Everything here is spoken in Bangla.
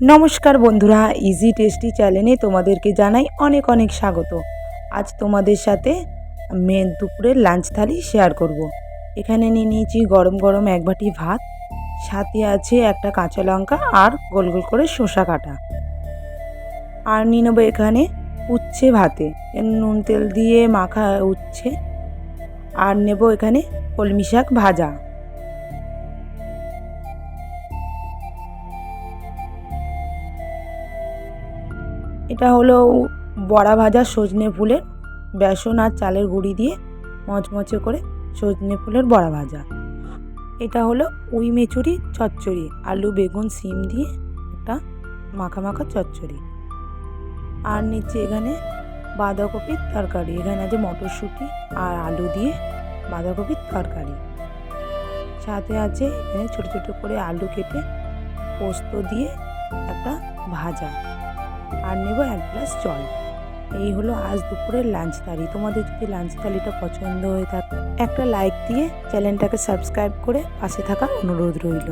নমস্কার বন্ধুরা ইজি টেস্টি চ্যানেলে তোমাদেরকে জানাই অনেক অনেক স্বাগত। আজ তোমাদের সাথে মেন দুপুরের লাঞ্চ থালি শেয়ার করব। এখানে নিয়ে নিয়েছি গরম গরম এক বাটি ভাত, সাথে আছে একটা কাঁচা লঙ্কা আর গোল গোল করে শসা কাটা। আর নিয়ে নেব এখানে উচ্ছে ভাতে নুন তেল দিয়ে মাখা উচ্ছে। আর নেব এখানে কলমি শাক ভাজা। এটা হলো বড়া ভাজা সজনে ফুলের বেসন আর চালের গুঁড়ি দিয়ে মচমচে করে সজনে ফুলের বড়া ভাজা। এটা হলো উই মেচুরি চচ্চড়ি, আলু, বেগুন, সিম দিয়ে একটা মাখা মাখা চচ্চড়ি। আর নিচে এখানে বাঁধাকপির তরকারি, এখানে আছে মটরশুঁটি আর আলু দিয়ে বাঁধাকপির তরকারি। সাথে আছে এখানে ছোটো ছোটো করে আলু কেটে পোস্ত দিয়ে একটা ভাজা। আর নেব এক গ্লাস জল। এই হলো আজ দুপুরের লাঞ্চ থালি। তোমাদের যদি লাঞ্চ থালিটা পছন্দ হয়ে থাকে, একটা লাইক দিয়ে চ্যানেলটাকে সাবস্ক্রাইব করে পাশে থাকা অনুরোধ রইল।